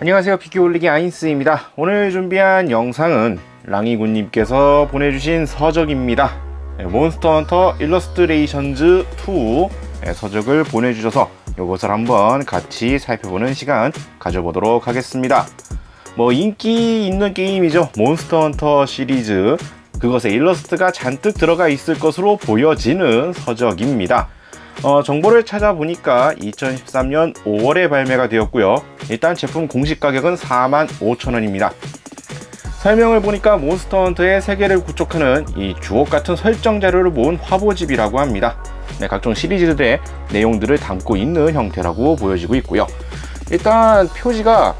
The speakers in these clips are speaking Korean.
안녕하세요. 피규어 올리기 아인스입니다. 오늘 준비한 영상은 랑이군님께서 보내주신 서적입니다. 네, 몬스터 헌터 일러스트레이션즈 2 네, 서적을 보내주셔서 이것을 한번 같이 살펴보는 시간 가져보도록 하겠습니다. 뭐 인기 있는 게임이죠. 몬스터 헌터 시리즈. 그것에 일러스트가 잔뜩 들어가 있을 것으로 보여지는 서적입니다 어, 정보를 찾아보니까 2013년 5월에 발매가 되었고요. 일단 제품 공식 가격은 45,000원입니다. 설명을 보니까 몬스터 헌터의 세계를 구축하는 이 주옥 같은 설정 자료를 모은 화보집이라고 합니다. 네, 각종 시리즈들의 내용들을 담고 있는 형태라고 보여지고 있고요. 일단 표지가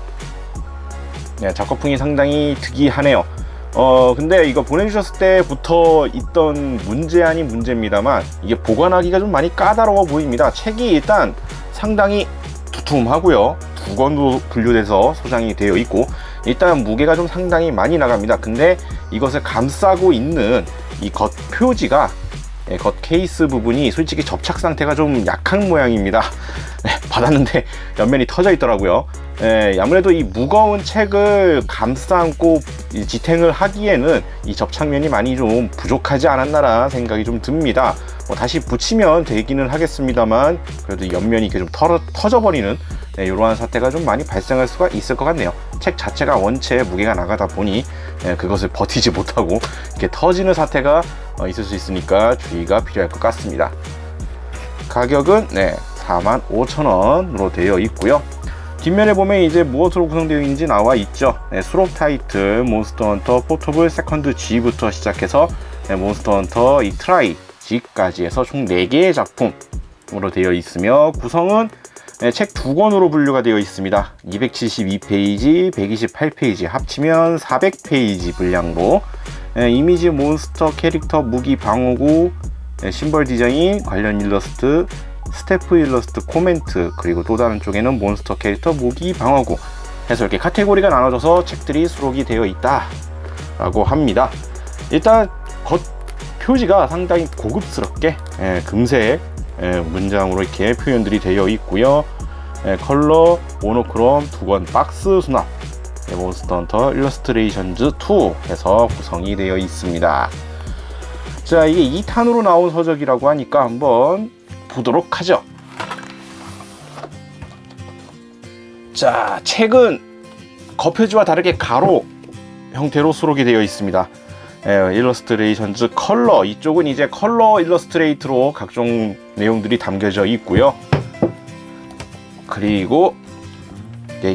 네, 작업풍이 상당히 특이하네요. 어 근데 이거 보내주셨을 때부터 있던 문제 아닌 문제입니다만 이게 보관하기가 좀 많이 까다로워 보입니다. 책이 일단 상당히 두툼하고요. 두 권도 분류돼서 소장이 되어 있고 일단 무게가 좀 상당히 많이 나갑니다. 근데 이것을 감싸고 있는 이 겉 표지가 네, 겉 케이스 부분이 솔직히 접착 상태가 좀 약한 모양입니다. 네, 받았는데 옆면이 터져 있더라고요 예, 아무래도 이 무거운 책을 감싸안고 지탱을 하기에는 이 접착면이 많이 좀 부족하지 않았나라 생각이 좀 듭니다. 뭐 다시 붙이면 되기는 하겠습니다만 그래도 옆면이 이렇게 좀 털어, 터져버리는 네, 이러한 사태가 좀 많이 발생할 수가 있을 것 같네요. 책 자체가 원체 무게가 나가다 보니 예, 그것을 버티지 못하고 이렇게 터지는 사태가 어, 있을 수 있으니까 주의가 필요할 것 같습니다. 가격은 네, 45,000원으로 되어 있고요. 뒷면에 보면 이제 무엇으로 구성되어 있는지 나와 있죠. 네, 수록 타이틀 몬스터 헌터 포터블 세컨드 G부터 시작해서 네, 몬스터 헌터 이 트라이 G까지 해서 총 4개의 작품으로 되어 있으며 구성은 네, 책두 권으로 분류가 되어 있습니다. 272페이지 128페이지 합치면 400페이지 분량으로 네, 이미지 몬스터 캐릭터 무기 방어구 네, 심벌 디자인 관련 일러스트 스태프 일러스트 코멘트 그리고 또 다른 쪽에는 몬스터 캐릭터 무기 방어구. 해서 이렇게 카테고리가 나눠져서 책들이 수록이 되어 있다 라고 합니다. 일단 겉 표지가 상당히 고급스럽게 예, 금색 예, 문장으로 이렇게 표현들이 되어 있고요. 예, 컬러 모노크롬 두권 박스 수납 예, 몬스터 헌터 일러스트레이션즈 2 해서 구성이 되어 있습니다. 자 이게 2탄으로 나온 서적이라고 하니까 한번 보도록 하죠. 자, 책은 겉표지와 다르게 가로 형태로 수록이 되어 있습니다. 예, 일러스트레이션 즈 컬러 이쪽은 이제 컬러 일러스트레이트로 각종 내용들이 담겨져 있고요. 그리고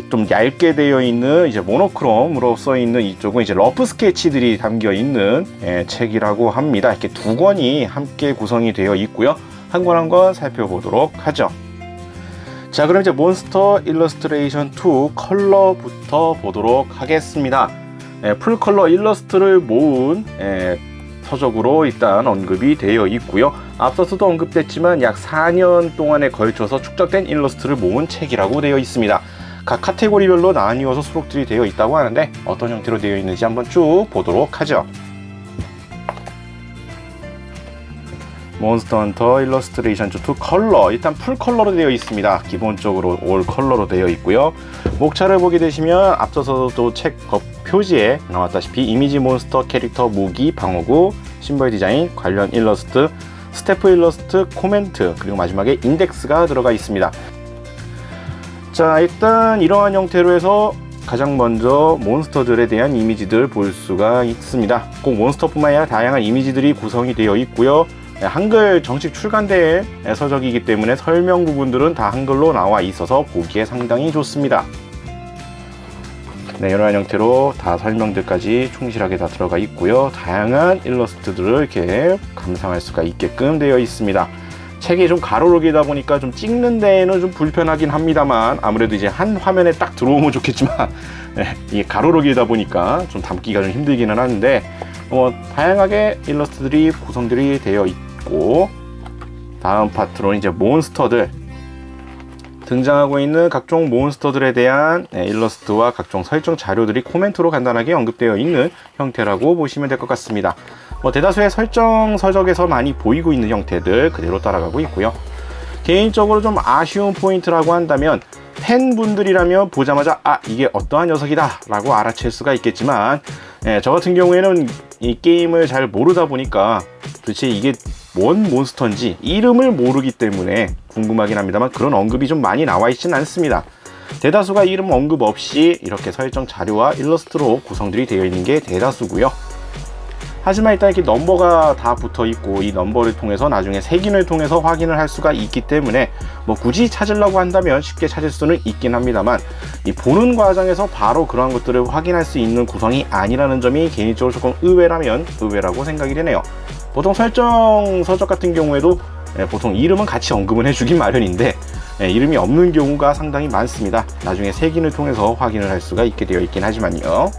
좀 얇게 되어 있는 이제 모노크롬으로 써 있는 이쪽은 이제 러프 스케치들이 담겨 있는 예, 책이라고 합니다. 이렇게 두 권이 함께 구성이 되어 있고요. 한 권 한 권 살펴보도록 하죠. 자 그럼 이제 몬스터 일러스트레이션 2 컬러부터 보도록 하겠습니다. 예, 풀컬러 일러스트를 모은 예, 서적으로 일단 언급이 되어 있고요. 앞서서도 언급됐지만 약 4년 동안에 걸쳐서 축적된 일러스트를 모은 책이라고 되어 있습니다. 각 카테고리별로 나뉘어서 수록들이 되어 있다고 하는데 어떤 형태로 되어 있는지 한번 쭉 보도록 하죠. 몬스터 헌터 일러스트레이션 2 컬러. 일단 풀 컬러로 되어 있습니다. 기본적으로 올 컬러로 되어 있고요. 목차를 보게 되시면 앞서서도 책 표지에 나왔다시피 이미지 몬스터 캐릭터 무기 방어구 심벌 디자인 관련 일러스트 스태프 일러스트 코멘트 그리고 마지막에 인덱스가 들어가 있습니다. 자 일단 이러한 형태로 해서 가장 먼저 몬스터들에 대한 이미지들 볼 수가 있습니다. 꼭 몬스터뿐만 아니라 다양한 이미지들이 구성이 되어 있고요. 네, 한글 정식 출간될 서적이기 때문에 설명 부분들은 다 한글로 나와 있어서 보기에 상당히 좋습니다. 네, 이러한 형태로 다 설명들까지 충실하게 다 들어가 있고요. 다양한 일러스트들을 이렇게 감상할 수가 있게끔 되어 있습니다. 책이 좀 가로로 기다 보니까 좀 찍는 데에는 좀 불편하긴 합니다만 아무래도 이제 한 화면에 딱 들어오면 좋겠지만 네, 이게 가로로 기다 보니까 좀 담기가 좀 힘들기는 하는데 어, 다양하게 일러스트들이 구성들이 되어 있고 있고 다음 파트로 이제 몬스터들 등장하고 있는 각종 몬스터들에 대한 네, 일러스트와 각종 설정 자료들이 코멘트로 간단하게 언급되어 있는 형태라고 보시면 될 것 같습니다. 뭐 대다수의 설정 서적에서 많이 보이고 있는 형태들 그대로 따라가고 있고요. 개인적으로 좀 아쉬운 포인트라고 한다면 팬분들이라면 보자마자 아 이게 어떠한 녀석이다 라고 알아챌 수가 있겠지만 예, 저 같은 경우에는 이 게임을 잘 모르다 보니까 도대체 이게 뭔 몬스터인지 이름을 모르기 때문에 궁금하긴 합니다만 그런 언급이 좀 많이 나와 있지는 않습니다. 대다수가 이름 언급 없이 이렇게 설정 자료와 일러스트로 구성들이 되어 있는 게 대다수고요. 하지만 일단 이렇게 넘버가 다 붙어 있고 이 넘버를 통해서 나중에 색인을 통해서 확인을 할 수가 있기 때문에 뭐 굳이 찾으려고 한다면 쉽게 찾을 수는 있긴 합니다만 이 보는 과정에서 바로 그러한 것들을 확인할 수 있는 구성이 아니라는 점이 개인적으로 조금 의외라면 의외라고 생각이 되네요 보통 설정 서적 같은 경우에도 예, 보통 이름은 같이 언급은 해주긴 마련인데 예, 이름이 없는 경우가 상당히 많습니다. 나중에 색인을 통해서 확인을 할 수가 있게 되어 있긴 하지만요.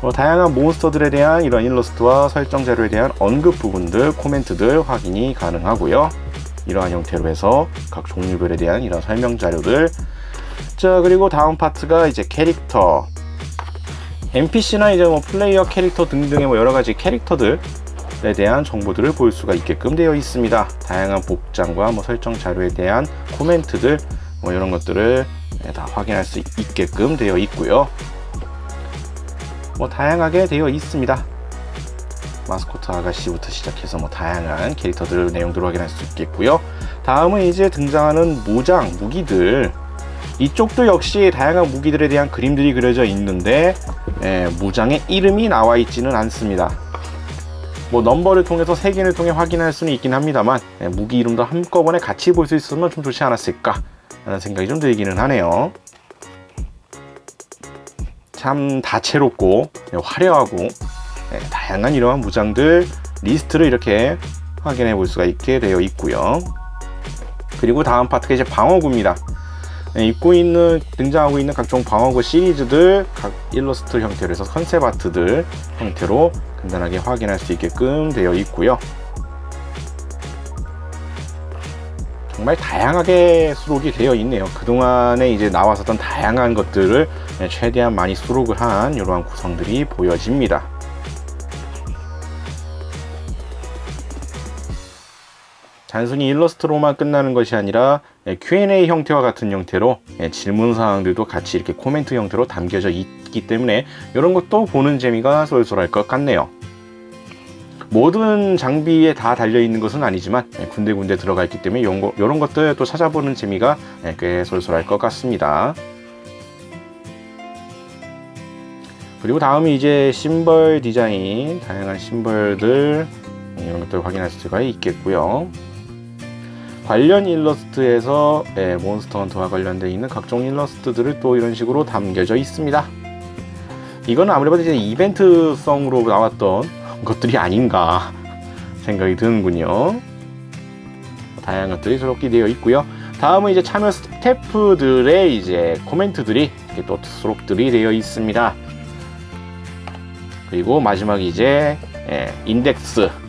뭐 다양한 몬스터들에 대한 이런 일러스트와 설정 자료에 대한 언급 부분들, 코멘트들 확인이 가능하고요. 이러한 형태로 해서 각 종류별에 대한 이런 설명 자료들. 자 그리고 다음 파트가 이제 캐릭터. NPC나 이제 뭐 플레이어 캐릭터 등등의 뭐 여러 가지 캐릭터들 에 대한 정보들을 볼 수가 있게끔 되어 있습니다. 다양한 복장과 뭐 설정 자료에 대한 코멘트들 뭐 이런 것들을 다 확인할 수 있게끔 되어 있고요. 뭐 다양하게 되어 있습니다. 마스코트 아가씨부터 시작해서 뭐 다양한 캐릭터들 내용들을 확인할 수 있겠고요. 다음은 이제 등장하는 무장, 무기들 이쪽도 역시 다양한 무기들에 대한 그림들이 그려져 있는데 예, 무장의 이름이 나와 있지는 않습니다. 뭐 넘버를 통해서 색인을 통해 확인할 수는 있긴 합니다만 예, 무기 이름도 한꺼번에 같이 볼 수 있으면 좀 좋지 않았을까 라는 생각이 좀 들기는 하네요. 참 다채롭고 네, 화려하고 네, 다양한 이러한 무장들 리스트를 이렇게 확인해 볼 수가 있게 되어 있고요 그리고 다음 파트가 이제 방어구입니다 네, 입고 있는 등장하고 있는 각종 방어구 시리즈들 각 일러스트 형태로 해서 컨셉 아트들 형태로 간단하게 확인할 수 있게끔 되어 있고요. 정말 다양하게 수록이 되어 있네요. 그동안에 이제 나왔었던 다양한 것들을 최대한 많이 수록을 한 이러한 구성들이 보여집니다 단순히 일러스트로만 끝나는 것이 아니라 Q&A 형태와 같은 형태로 질문 사항들도 같이 이렇게 코멘트 형태로 담겨져 있기 때문에 이런 것도 보는 재미가 쏠쏠할 것 같네요 모든 장비에 다 달려있는 것은 아니지만 예, 군데군데 들어가 있기 때문에 이런, 것들 또 찾아보는 재미가 예, 꽤 솔솔할 것 같습니다. 그리고 다음이 이제 심벌 디자인, 다양한 심벌들 이런 것들 확인할 수가 있겠고요. 관련 일러스트에서 예, 몬스터 헌터와 관련되어 있는 각종 일러스트들을 또 이런 식으로 담겨져 있습니다. 이거는 아무래도 이제 이벤트성으로 나왔던 것들이 아닌가 생각이 드는군요. 다양한 것들이 수록이 되어 있고요. 다음은 이제 참여 스태프들의 이제 코멘트들이 이렇게 또 수록들이 되어 있습니다. 그리고 마지막 이제 예, 인덱스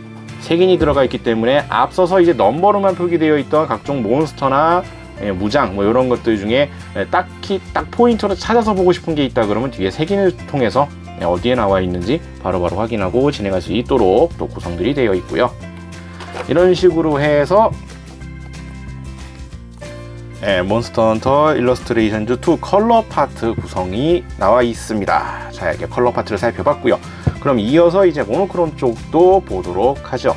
색인이 들어가 있기 때문에 앞서서 이제 넘버로만 표기되어 있던 각종 몬스터나 예, 무장 뭐 이런 것들 중에 예, 딱히 딱 포인트로 찾아서 보고 싶은 게 있다 그러면 뒤에 색인을 통해서 네, 어디에 나와 있는지 바로바로 바로 확인하고 진행할 수 있도록 또 구성들이 되어 있고요. 이런 식으로 해서 네, 몬스터 헌터 일러스트레이션즈 2 컬러 파트 구성이 나와 있습니다. 자, 이렇게 컬러 파트를 살펴봤고요. 그럼 이어서 이제 모노크롬 쪽도 보도록 하죠.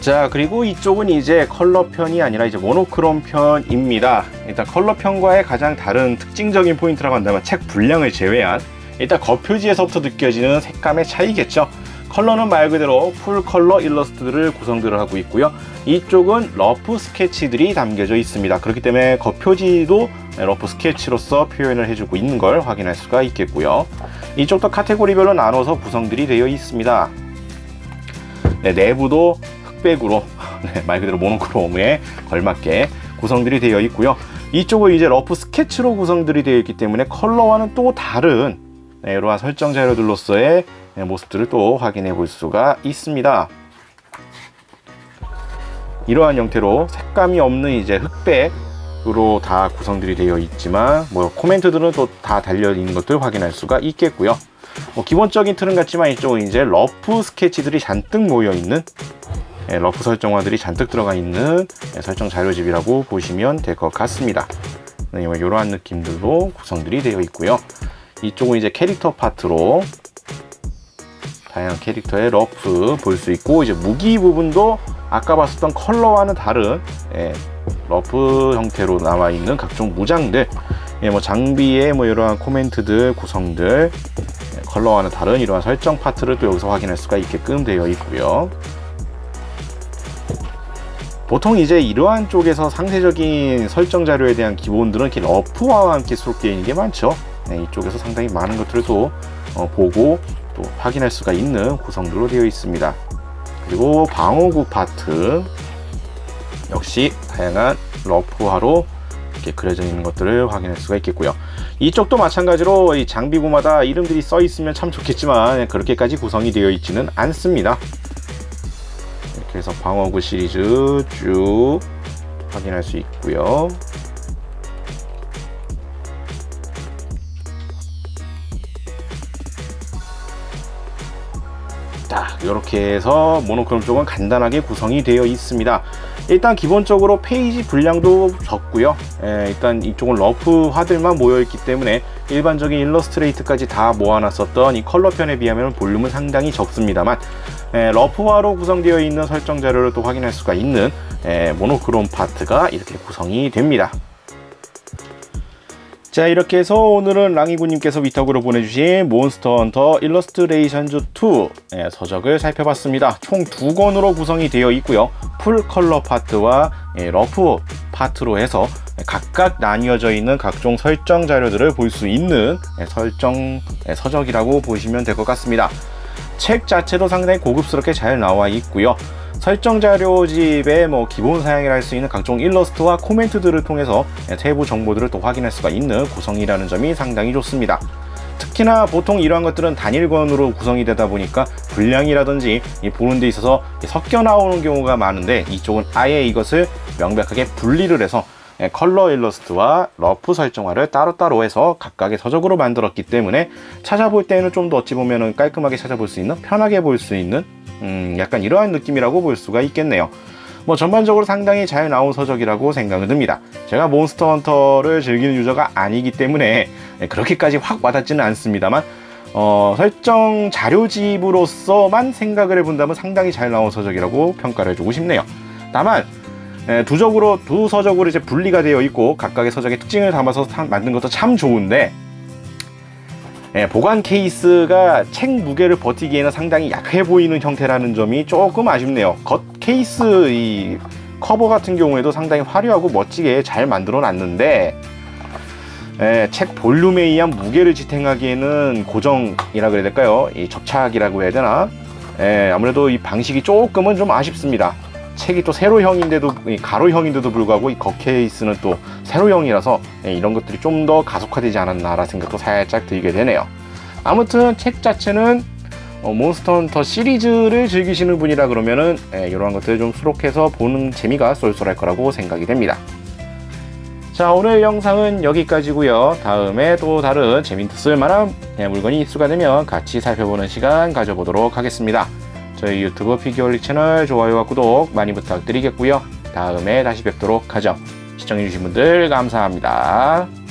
자, 그리고 이쪽은 이제 컬러 편이 아니라 이제 모노크롬 편입니다. 일단 컬러 편과의 가장 다른 특징적인 포인트라고 한다면 책 분량을 제외한 일단 겉표지에서부터 느껴지는 색감의 차이겠죠. 컬러는 말 그대로 풀 컬러 일러스트들을 구성들을 하고 있고요. 이쪽은 러프 스케치들이 담겨져 있습니다. 그렇기 때문에 겉표지도 러프 스케치로서 표현을 해주고 있는 걸 확인할 수가 있겠고요. 이쪽도 카테고리별로 나눠서 구성들이 되어 있습니다. 네, 내부도 흑백으로 네, 말 그대로 모노크롬에 걸맞게 구성들이 되어 있고요. 이쪽은 이제 러프 스케치로 구성들이 되어 있기 때문에 컬러와는 또 다른 네, 이러한 설정 자료들로서의 네, 모습들을 또 확인해 볼 수가 있습니다. 이러한 형태로 색감이 없는 이제 흑백으로 다 구성들이 되어 있지만 뭐 코멘트들은 또 다 달려 있는 것들 확인할 수가 있겠고요. 뭐 기본적인 틀은 같지만 이쪽은 이제 러프 스케치들이 잔뜩 모여 있는 예, 러프 설정화들이 잔뜩 들어가 있는 예, 설정 자료집이라고 보시면 될 것 같습니다. 네, 이러한 느낌들로 구성들이 되어 있고요. 이쪽은 이제 캐릭터 파트로 다양한 캐릭터의 러프 볼 수 있고 이제 무기 부분도 아까 봤었던 컬러와는 다른 예, 러프 형태로 나와 있는 각종 무장들 예, 뭐 장비의 뭐 이러한 코멘트들 구성들 예, 컬러와는 다른 이러한 설정 파트를 또 여기서 확인할 수가 있게끔 되어 있고요. 보통 이제 이러한 쪽에서 상세적인 설정 자료에 대한 기본들은 이렇게 러프와 함께 수록되어 있는 게 많죠. 네, 이쪽에서 상당히 많은 것들을 또 어, 보고 또 확인할 수가 있는 구성들로 되어 있습니다. 그리고 방어구 파트 역시 다양한 러프화로 이렇게 그려져 있는 것들을 확인할 수가 있겠고요. 이쪽도 마찬가지로 이 장비구마다 이름들이 써 있으면 참 좋겠지만 그렇게까지 구성이 되어 있지는 않습니다. 이렇게 해서 방어구 시리즈 쭉 확인할 수 있고요. 이렇게 해서 모노크롬 쪽은 간단하게 구성이 되어 있습니다. 일단 기본적으로 페이지 분량도 적고요. 에, 예, 일단 이쪽은 러프화들만 모여 있기 때문에 일반적인 일러스트레이트까지 다 모아놨었던 이 컬러편에 비하면 볼륨은 상당히 적습니다만 에, 예, 러프화로 구성되어 있는 설정 자료를 또 확인할 수가 있는 에, 예, 모노크롬 파트가 이렇게 구성이 됩니다 자 이렇게 해서 오늘은 랑이구님께서 위탁으로 보내주신 몬스터 헌터 일러스트레이션 즈 2 예, 서적을 살펴봤습니다. 총 두 권으로 구성이 되어 있고요. 풀 컬러 파트와 예, 러프 파트로 해서 각각 나뉘어져 있는 각종 설정 자료들을 볼 수 있는 예, 설정 예, 서적이라고 보시면 될 것 같습니다. 책 자체도 상당히 고급스럽게 잘 나와 있고요. 설정 자료집에 뭐 기본 사양이라 할 수 있는 각종 일러스트와 코멘트들을 통해서 세부 정보들을 또 확인할 수가 있는 구성이라는 점이 상당히 좋습니다. 특히나 보통 이러한 것들은 단일권으로 구성이 되다 보니까 분량이라든지 보는 데 있어서 섞여 나오는 경우가 많은데 이쪽은 아예 이것을 명백하게 분리를 해서 컬러 일러스트와 러프 설정화를 따로따로 해서 각각의 서적으로 만들었기 때문에 찾아볼 때는 좀 더 어찌 보면 깔끔하게 찾아볼 수 있는 편하게 볼 수 있는 음, 약간 이러한 느낌이라고 볼 수가 있겠네요. 뭐 전반적으로 상당히 잘 나온 서적이라고 생각은 듭니다. 제가 몬스터 헌터를 즐기는 유저가 아니기 때문에 그렇게까지 확 와닿지는 않습니다만 어, 설정 자료집으로서만 생각을 해본다면 상당히 잘 나온 서적이라고 평가를 해주고 싶네요. 다만 두 적으로 두 서적으로 이제 분리가 되어 있고 각각의 서적의 특징을 담아서 만든 것도 참 좋은데 예, 보관 케이스가 책 무게를 버티기에는 상당히 약해 보이는 형태라는 점이 조금 아쉽네요. 겉 케이스 이 커버 같은 경우에도 상당히 화려하고 멋지게 잘 만들어 놨는데 예, 책 볼륨에 의한 무게를 지탱하기에는 고정이라 그래야 될까요? 이 접착이라고 해야 되나? 예, 아무래도 이 방식이 조금은 좀 아쉽습니다. 책이 또 세로형인데도 가로형인데도 불구하고 이 겉케이스는 또 세로형이라서 예, 이런 것들이 좀 더 가속화되지 않았나라 생각도 살짝 들게 되네요. 아무튼 책 자체는 어, 몬스터 헌터 시리즈를 즐기시는 분이라 그러면은 예, 이러한 것들을 좀 수록해서 보는 재미가 쏠쏠할 거라고 생각이 됩니다. 자 오늘 영상은 여기까지고요 다음에 또 다른 재밌는 쓸만한 예, 물건이 입수가 되면 같이 살펴보는 시간 가져보도록 하겠습니다 저희 유튜브 피규어리 채널 좋아요와 구독 많이 부탁드리겠고요. 다음에 다시 뵙도록 하죠. 시청해주신 분들 감사합니다.